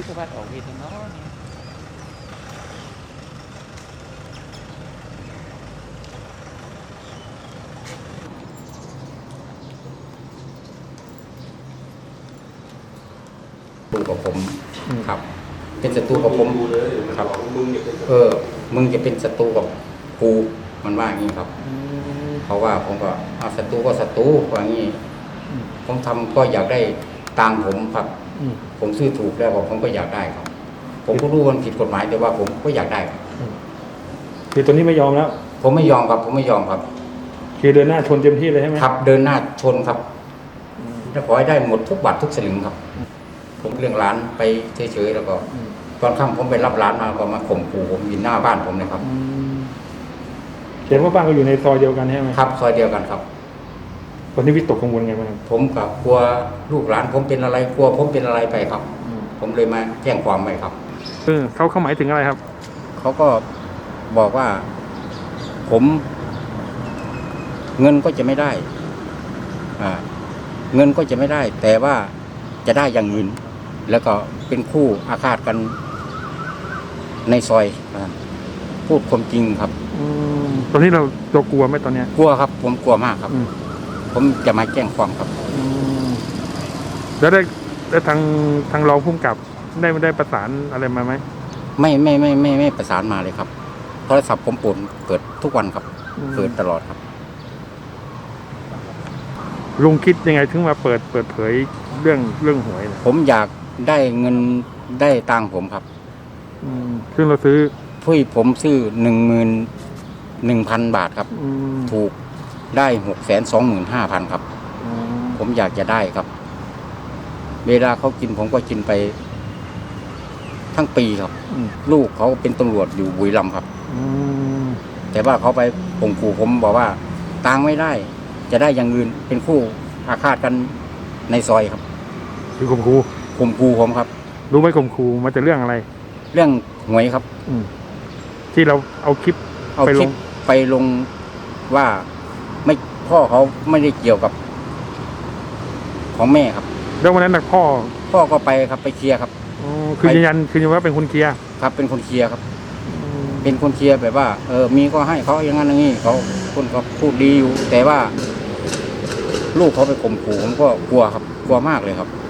วิศวัตออกวิทย์เนาะนี่ศัตรูกับผมครับ เป็นศัตรูกับผมครับเออ มึงจะเป็นศัตรูกับกูมันว่าอย่างนี้ครับเพราะว่าผมก็อาศัตรูก็ศัตรูว่าอย่างนี้อืมผมทำก็อยากได้ตังค์ผมครับอืม ผมซื้อถูกแล้วผมก็อยากได้ครับ ผมก็รู้ว่ามันผิดกฎหมายแต่ว่าผมก็อยากได้ครับคือตัวนี้ไม่ยอมแล้ว ผมไม่ยอมครับ ผมไม่ยอมครับ คือเดินหน้าชนเต็มที่เลยใช่ไหมครับ เดินหน้าชนครับจะขอให้ได้หมดทุกบาททุกสลึงครับ ผมเรื่องร้านไปเฉยๆแล้วก็อืมตอนค่ำผมไปรับร้านมาก็มาข่มขู่ผมอยู่หน้าบ้านผมเลยครับอืมเห็นว่าบ้านก็อยู่ในซอยเดียวกันใช่ไหมครับซอยเดียวกันครับ ตอนนี้วิตกกังวลไงบ้างครับผมกับกลัวลูกหลานผมเป็นอะไรกลัวผมเป็นอะไรไปครับ ผมเลยมาแจ้งความไปครับ เออเขาเขาหมายถึงอะไรครับ เขาก็บอกว่า ผม เงินก็จะไม่ได้อ่าเงินก็จะไม่ได้ แต่ว่าจะได้อย่างอื่น แล้วก็เป็นคู่อาฆาตกันในซอยอ่าพูดความจริงครับอืมตอนนี้เราตัวกลัวไหมตอนเนี้ยกลัวครับ ผมกลัวมากครับ อืม ผมจะมาแจ้งความครับอืมแล้วได้แล้วทางทางรองผู้กำกับได้ได้ประสานอะไรมาไหมไม่ไม่ไม่ไม่ไม่ประสานมาเลยครับโทรศัพท์ผมปุ่นเกิดทุกวันครับอืมเกิดตลอดครับ ลุงคิดยังไงถึงมาเปิดเปิดเผยเรื่องเรื่องหวยเนี่ยผมอยากได้เงินได้ตังค์ผมครับอืมซึ่งเราซื้อพี่ผมซื้อหนึ่งหมื่นหนึ่งพันบาทครับ อืมถูก ได้หกแสนสองหมื่นห้าพันครับอืมผมอยากจะได้ครับ เวลาเขากินผมก็กินไป ทั้งปีครับอืมลูกเขาเป็นตำรวจอยู่บุรีรัมย์ครับอืมแต่ว่าเขาไปข่มขู่ผมบอกว่าตังค์ไม่ได้ จะได้อย่างอื่นเป็นคู่อาฆาตกันในซอยครับคือข่มคูข่มขู่ผมครับ รู้ไหมข่มคูมาจากเรื่องอะไร เรื่องหวยครับ อืมที่เราเอาคลิปเอาไปคลลิงปไปลงว่า ไม่พ่อเขาไม่ได้เกี่ยวกับ ของแม่ครับ แล้ววันนั้นนะพ่อพ่อก็ไปครับไปเคลียร์ครับอ๋อคือไปยืนยันคือยืนยันว่าเป็นคนเคลียร์ครับ เป็นคนเคลียร์ครับอืมเป็นคนเคลียร์แบบว่า เออ มีก็ให้เขาอย่างนั้นอย่างนี้เขาคนก็พูดดีอยู่ แต่ว่า ลูกเขาไปข่มขู่ผมก็กลัวครับ กลัวมากเลยครับอ